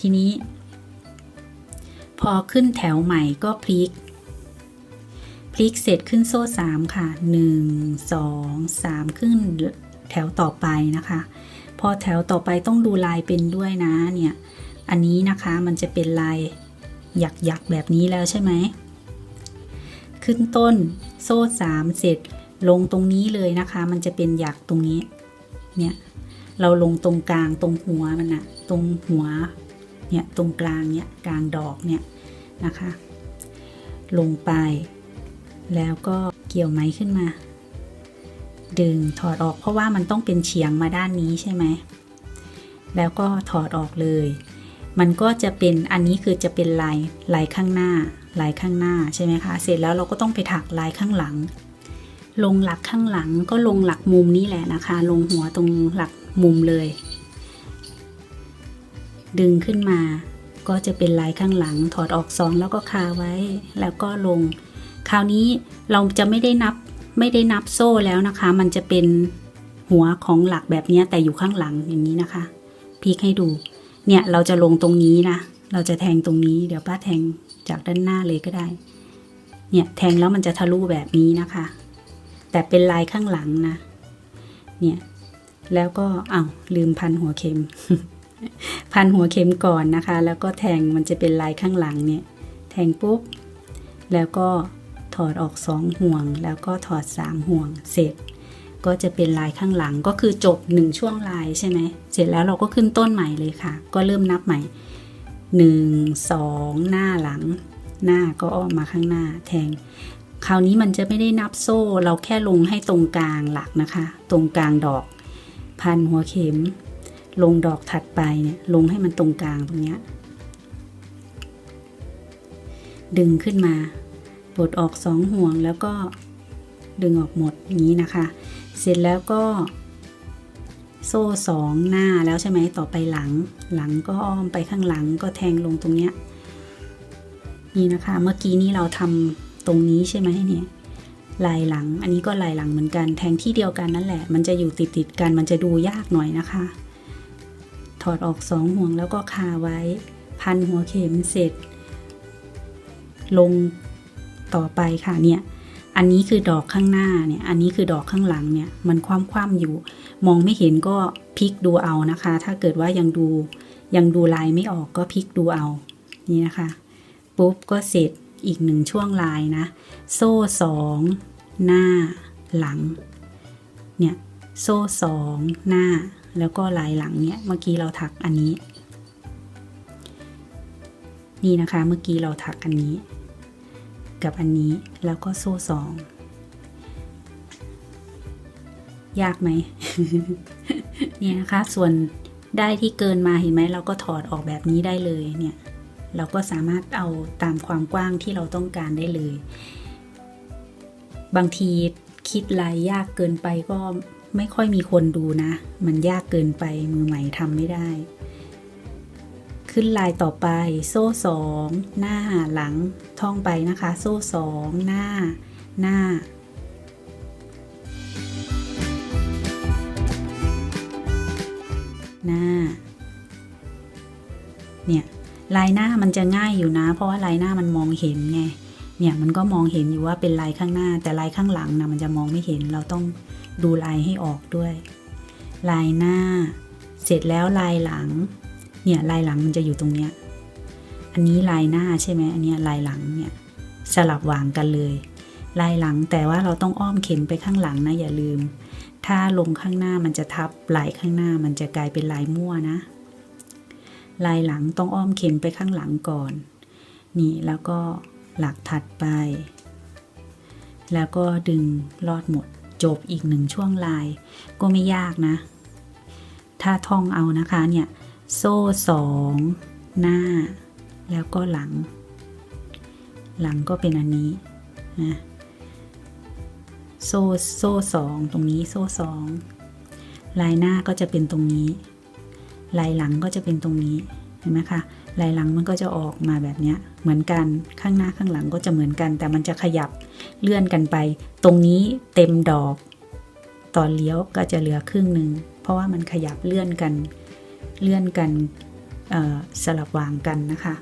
ทีนี้ พอขึ้นแถวใหม่ก็พลิก พลิกเสร็จขึ้นโซ่สามค่ะหนึ่งสองสามขึ้นแถวต่อไปนะคะ พอแถวต่อไปต้องดูลายเป็นด้วยนะเนี่ย อันนี้นะคะมันจะเป็นลายหยักหยักๆแบบนี้แล้วใช่ไหม ขึ้นต้นโซ่สามเสร็จลงตรงนี้เลยนะคะ มันจะเป็นหยักตรงนี้ เนี่ย เราลงตรงกลางตรงหัวมันอะตรงหัว เนี่ยตรงกลางเนี่ยกลางดอกเนี่ยนะคะ ลงไป แล้วก็เกี่ยวไหมขึ้นมา ดึงถอดออกเพราะว่ามันต้องเป็นเฉียงมาด้านนี้ใช่ไหมแล้วก็ถอดออกเลย มันก็จะเป็นอันนี้คือจะเป็นลายลายข้างหน้าลายข้างหน้าใช่ไหมคะเสร็จแล้วเราก็ต้องไปถักลายข้างหลัง ลงหลักข้างหลังก็ลงหลักมุมนี้แหละนะคะ ลงหัวตรงหลักมุมเลย ดึงขึ้นมา ก็จะเป็นลายข้างหลัง ถอดออกสองแล้วก็คาไว้ แล้วก็ลง คราวนี้เราจะไม่ได้นับไม่ได้นับโซ่แล้วนะคะ มันจะเป็นหัวของหลักแบบนี้แต่อยู่ข้างหลังอย่างนี้นะคะพลิกให้ดู เนี่ยเราจะลงตรงนี้นะ เราจะแทงตรงนี้ เดี๋ยวป้าแทงจากด้านหน้าเลยก็ได้ เนี่ยแทงแล้วมันจะทะลุแบบนี้นะคะ แต่เป็นลายข้างหลังนะ เนี่ย แล้วก็อ้าวลืมพันหัวเข็ม พันหัวเข็มก่อนนะคะ แล้วก็แทงมันจะเป็นลายข้างหลังเนี่ย แทงปุ๊บ แล้วก็ถอดออกสองห่วง แล้วก็ถอดสามห่วง เสร็จ ก็จะเป็นลายข้างหลัง ก็คือจบหนึ่งช่วงลายใช่ไหม เสร็จแล้วเราก็ขึ้นต้นใหม่เลยค่ะ ก็เริ่มนับใหม่หนึ่งสองหน้าหลัง หน้าก็ออมมาข้างหน้า แทง คราวนี้มันจะไม่ได้นับโซ่ เราแค่ลงให้ตรงกลางหลักนะคะ ตรงกลางดอก พันหัวเข็ม ลงดอกถัดไปเนี่ยลงให้มันตรงกลางตรงเนี้ยดึงขึ้นมาปลดออกสองห่วงแล้วก็ดึงออกหมดอย่างนี้นะคะ เสร็จแล้วก็ โซ่สองหน้าแล้วใช่ไหมต่อไปหลัง หลังก็อ้อมไปข้างหลังก็แทงลงตรงเนี้ยนี่นะคะ เมื่อกี้นี้เราทำตรงนี้ใช่ไหมเนี่ยลายหลัง อันนี้ก็ลายหลังเหมือนกัน แทงที่เดียวกันนั่นแหละ มันจะอยู่ติดติดกัน มันจะดูยากหน่อยนะคะ ถอดออกสองห่วงแล้วก็คาไว้ พันหัวเข็มเสร็จ ลงต่อไปค่ะเนี่ย อันนี้คือดอกข้างหน้าเนี่ย อันนี้คือดอกข้างหลังเนี่ย มันคว่ำๆอยู่ มองไม่เห็นก็พลิกดูเอานะคะ ถ้าเกิดว่ายังดูยังดูลายไม่ออกก็พลิกดูเอา นี่นะคะ ปุ๊บก็เสร็จอีกหนึ่งช่วงลายนะ โซ่สองหน้าหลัง เนี่ย โซ่สองหน้า แล้วก็ลายหลังเนี่ยเมื่อกี้เราถักอันนี้ นี่นะคะเมื่อกี้เราถักอันนี้ กับอันนี้แล้วก็โซ่สองยากไหมเนี่ยนะคะ ส่วนได้ที่เกินมาเห็นไหมเราก็ถอดออกแบบนี้ได้เลยเนี่ย เราก็สามารถเอาตามความกว้างที่เราต้องการได้เลย บางทีคิดลายยากเกินไปก็ ไม่ค่อยมีคนดูนะ มันยากเกินไปมือใหม่ทำไม่ได้ ขึ้นลายต่อไป โซ่สองหน้าหลังท่องไปนะคะ โซ่สองหน้า หน้าหน้า เนี่ยลายหน้ามันจะง่ายอยู่นะ เพราะว่าลายหน้ามันมองเห็นไง เนี่ยมันก็มองเห็นอยู่ว่าเป็นลายข้างหน้า แต่ลายข้างหลังนะมันจะมองไม่เห็นเราต้องดูลายให้ออกด้วย ลายหน้า เสร็จแล้วลายหลัง เนี่ยลายหลังมันจะอยู่ตรงเนี้ยอันนี้ลายหน้าใช่ไหมอันนี้ลายหลังเนี่ยสลับวางกันเลย ลายหลังแต่ว่าเราต้องอ้อมเข็มไปข้างหลังนะอย่าลืม ถ้าลงข้างหน้ามันจะทับลายข้างหน้ามันจะกลายเป็นลายมั่วนะ ลายหลังต้องอ้อมเข็มไปข้างหลังก่อน นี่แล้วก็ หลักถัดไป แล้วก็ดึงลอดหมดจบอีกหนึ่งช่วงลาย ก็ไม่ยากนะ ถ้าท่องเอานะคะเนี่ย โซ่สองหน้า แล้วก็หลัง หลังก็เป็นอันนี้นะโซ่โซ่สองตรงนี้โซ่สองลายหน้าก็จะเป็นตรงนี้ ลายหลังก็จะเป็นตรงนี้ เห็นไหมคะ ลายหลังมันก็จะออกมาแบบนี้เหมือนกันข้างหน้าข้างหลังก็จะเหมือนกัน แต่มันจะขยับเลื่อนกันไป ตรงนี้เต็มดอก ตอนเลี้ยวก็จะเหลือครึ่งหนึ่งเพราะว่ามันขยับเลื่อนกันเลื่อนกันสลับวางกันนะคะ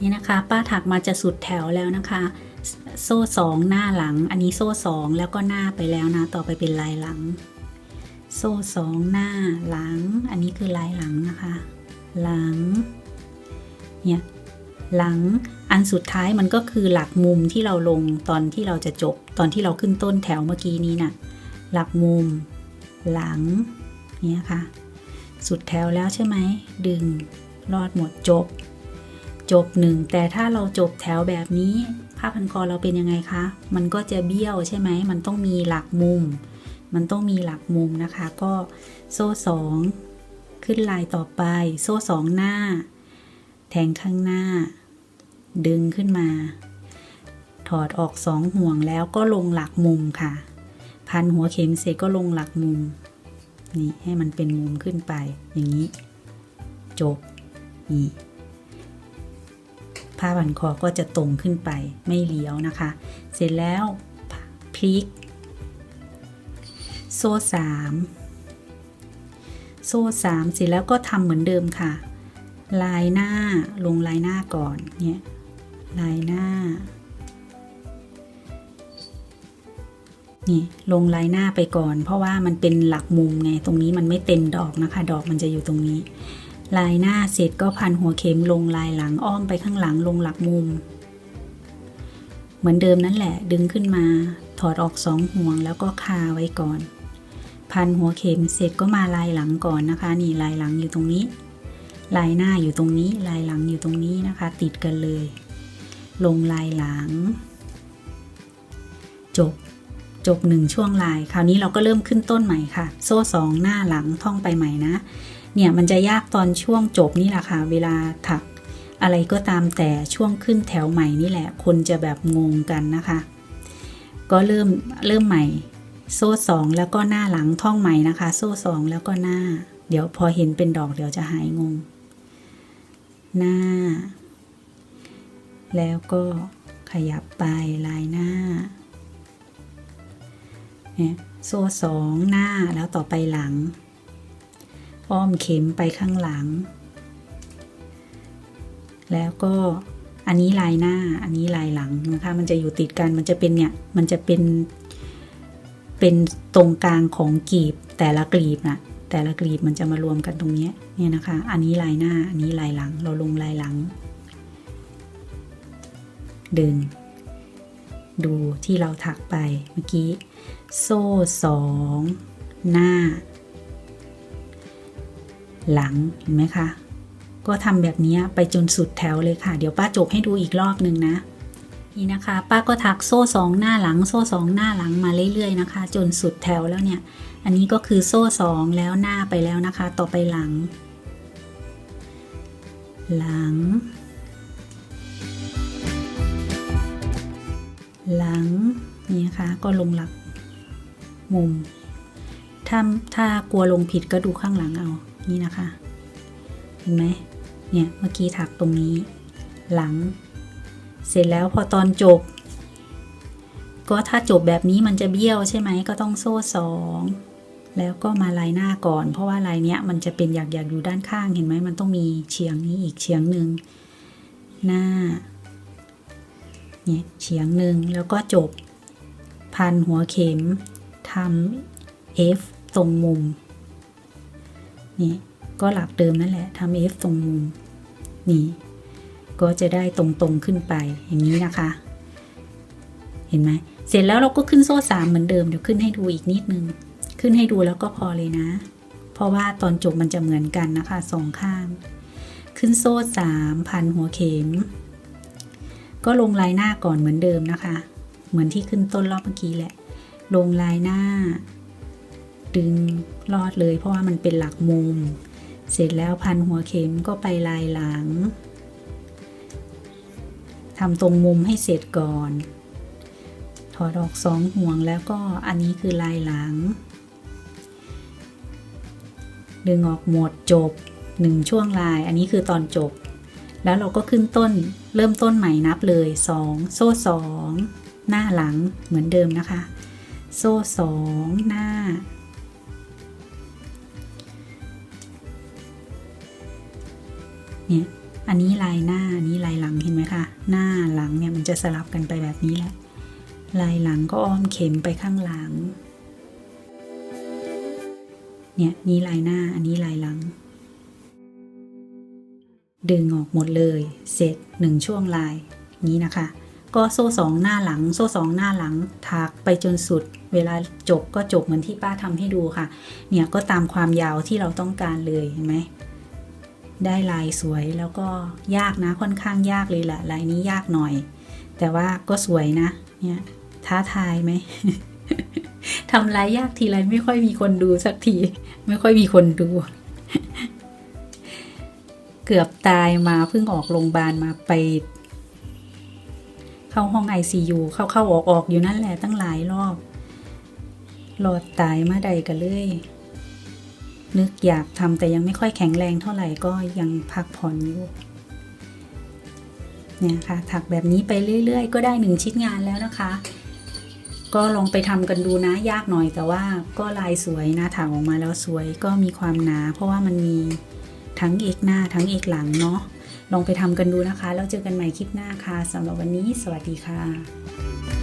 นี่นะคะป้าถักมาจะสุดแถวแล้วนะคะ โซ่สองหน้าหลัง อันนี้โซ่สองแล้วก็หน้าไปแล้วนะ ต่อไปเป็นลายหลัง โซ่สองหน้าหลัง อันนี้คือลายหลังนะคะ หลัง เนี่ยหลังอันสุดท้ายมันก็คือหลักมุมที่เราลงตอนที่เราจะจบตอนที่เราขึ้นต้นแถวเมื่อกี้นี้น่ะหลักมุม หลังเนี่ยค่ะ สุดแถวแล้วใช่ไหมดึงรอดหมดจบ จบหนึ่งแต่ถ้าเราจบแถวแบบนี้ผ้าพันคอเราเป็นยังไงคะ มันก็จะเบี้ยวใช่ไหม มันต้องมีหลักมุม มันต้องมีหลักมุมนะคะ ก็โซ่สองขึ้นลายต่อไป โซ่สองหน้า แทงข้างหน้า ดึงขึ้นมา ถอดออกสองห่วงแล้วก็ลงหลักมุมค่ะ พันหัวเข็มเสร็จก็ลงหลักมุม นี่ให้มันเป็นมุมขึ้นไป อย่างนี้ จบ นี่ ผ้าพันคอก็จะตรงขึ้นไป ไม่เลี้ยวนะคะ เสร็จแล้วพลิก โซ่สามโซ่สามเสร็จแล้วก็ทำเหมือนเดิมค่ะ ลายหน้าลงลายหน้าก่อนเนี่ยลายหน้านี่ลงลายหน้าไปก่อน เพราะว่ามันเป็นหลักมุมไงตรงนี้มันไม่เต็มดอกนะคะ ดอกมันจะอยู่ตรงนี้ ลายหน้าเสร็จก็พันหัวเข็มลงลายหลังอ้อมไปข้างหลังลงหลักมุม เหมือนเดิมนั่นแหละ ดึงขึ้นมา ถอดออกสองห่วงแล้วก็คาไว้ก่อน พันหัวเข็มเสร็จก็มาลายหลังก่อนนะคะ นี่ลายหลังอยู่ตรงนี้ ลายหน้าอยู่ตรงนี้ ลายหลังอยู่ตรงนี้นะคะ ติดกันเลย ลงลายหลัง จบ จบหนึ่งช่วงลาย คราวนี้เราก็เริ่มขึ้นต้นใหม่ค่ะ โซ่สองหน้าหลังท่องไปใหม่นะ เนี่ยมันจะยากตอนช่วงจบนี่แหละค่ะ เวลาถักอะไรก็ตามแต่ช่วงขึ้นแถวใหม่นี่แหละ คนจะแบบงงกันนะคะ ก็เริ่มเริ่มใหม่ โซ่สองแล้วก็หน้าหลังท่องใหม่นะคะ โซ่สองแล้วก็หน้า เดี๋ยวพอเห็นเป็นดอกเดี๋ยวจะหายงง หน้า แล้วก็ขยับไปลายหน้าเนี่ยโซ่สองหน้าแล้วต่อไปหลัง อ้อมเข็มไปข้างหลัง แล้วก็อันนี้ลายหน้าอันนี้ลายหลังนะคะ มันจะอยู่ติดกันมันจะเป็นเนี่ยมันจะเป็นเป็นตรงกลางของกลีบแต่ละกลีบนะ แต่ละกลีบมันจะมารวมกันตรงนี้เนี่ยนะคะ อันนี้ลายหน้า อันนี้ลายหลัง เราลงลายหลัง ดึง ดูที่เราถักไปเมื่อกี้ โซ่สองหน้า หลัง เห็นไหมคะ ก็ทำแบบนี้ไปจนสุดแถวเลยค่ะ เดี๋ยวป้าจบให้ดูอีกรอบหนึ่งนะ นี่นะคะ ป้าก็ถักโซ่สองหน้าหลัง โซ่สองหน้าหลังมาเรื่อยๆนะคะ จนสุดแถวแล้วเนี่ย อันนี้ก็คือโซ่สองแล้วหน้าไปแล้วนะคะ ต่อไปหลัง หลัง หลังนี่นะคะก็ลงหลักมุม ถ้าถ้ากลัวลงผิดก็ดูข้างหลังเอานี่นะคะ เห็นไหมเนี่ยเมื่อกี้ถักตรงนี้ หลัง เสร็จแล้วพอตอนจบ ก็ถ้าจบแบบนี้มันจะเบี้ยวใช่ไหมก็ต้องโซ่สองแล้วก็มาลายหน้าก่อน เพราะว่าลายเนี้ยมันจะเป็นอยากอยากอยู่ด้านข้างเห็นไหมมันต้องมีเฉียงนี้อีกเฉียงหนึ่งหน้าเนี่ยเฉียงหนึ่งแล้วก็จบ พันหัวเข็มทำ F ตรงมุมนี่ก็หลักเดิมนั่นแหละทำ F ตรงมุมนี่ ก็จะได้ตรงๆขึ้นไปอย่างนี้นะคะ เห็นไหมเสร็จแล้วเราก็ขึ้นโซ่สามเหมือนเดิมเดี๋ยวขึ้นให้ดูอีกนิดนึง ขึ้นให้ดูแล้วก็พอเลยนะ เพราะว่าตอนจบมันจะเหมือนกันนะคะสองข้าง ขึ้นโซ่สามพันหัวเข็ม ก็ลงลายหน้าก่อนเหมือนเดิมนะคะ เหมือนที่ขึ้นต้นรอบเมื่อกี้แหละ ลงลายหน้า ดึงลอดเลย เพราะว่ามันเป็นหลักมุม เสร็จแล้วพันหัวเข็มก็ไปลายหลัง ทำตรงมุมให้เสร็จก่อน ถอดออกสองห่วงแล้วก็อันนี้คือลายหลัง ดึงออกหมดจบหนึ่งช่วงลาย อันนี้คือตอนจบ แล้วเราก็ขึ้นต้นเริ่มต้นใหม่นับเลย 2 โซ่2หน้าหลังเหมือนเดิมนะคะ โซ่2หน้านเนี่ย อันนี้ลายหน้าอันนี้ลายหลังเห็นไหมคะ หน้าหลังเนี่ยมันจะสลับกันไปแบบนี้แหละ ลายหลังก็อ้อมเข็มไปข้างหลัง เนี่ยนี่ลายหน้าอันนี้ลายหลัง ดึงออกหมดเลย เสร็จหนึ่งช่วงลายนี้นะคะ ก็โซ่สองหน้าหลัง โซ่สองหน้าหลังถักไปจนสุด เวลาจบก็จบเหมือนที่ป้าทำให้ดูค่ะ เนี่ยก็ตามความยาวที่เราต้องการเลยเห็นไหม ได้ลายสวยแล้วก็ยากนะค่อนข้างยากเลยแหละลายนี้ยากหน่อย แต่ว่าก็สวยนะ เนี่ยท้าทายไหมทำลายยากทีไรไม่ค่อยมีคนดูสักที ไม่ค่อยมีคนดู เกือบตายมาเพิ่งออกโรงพยาบาลมาไป เข้าห้องไอซียูเข้าเข้าออกออกอยู่นั่นแหละตั้งหลายรอบรอดตายมาใดกันเลย นึกอยากทำแต่ยังไม่ค่อยแข็งแรงเท่าไหร่ก็ยังพักผ่อนอยู่เนี่ยค่ะถักแบบนี้ไปเรื่อย ๆ ก็ได้หนึ่งชิ้นงานแล้วนะคะ ก็ลองไปทำกันดูนะยากหน่อยแต่ว่าก็ลายสวยนะถักออกมาแล้วสวยก็มีความหนา เพราะว่ามันมีทั้งเอกหน้าทั้งเอกหลังเนาะลองไปทำกันดูนะคะ แล้วเจอกันใหม่คลิปหน้าค่ะสำหรับวันนี้ สวัสดีค่ะ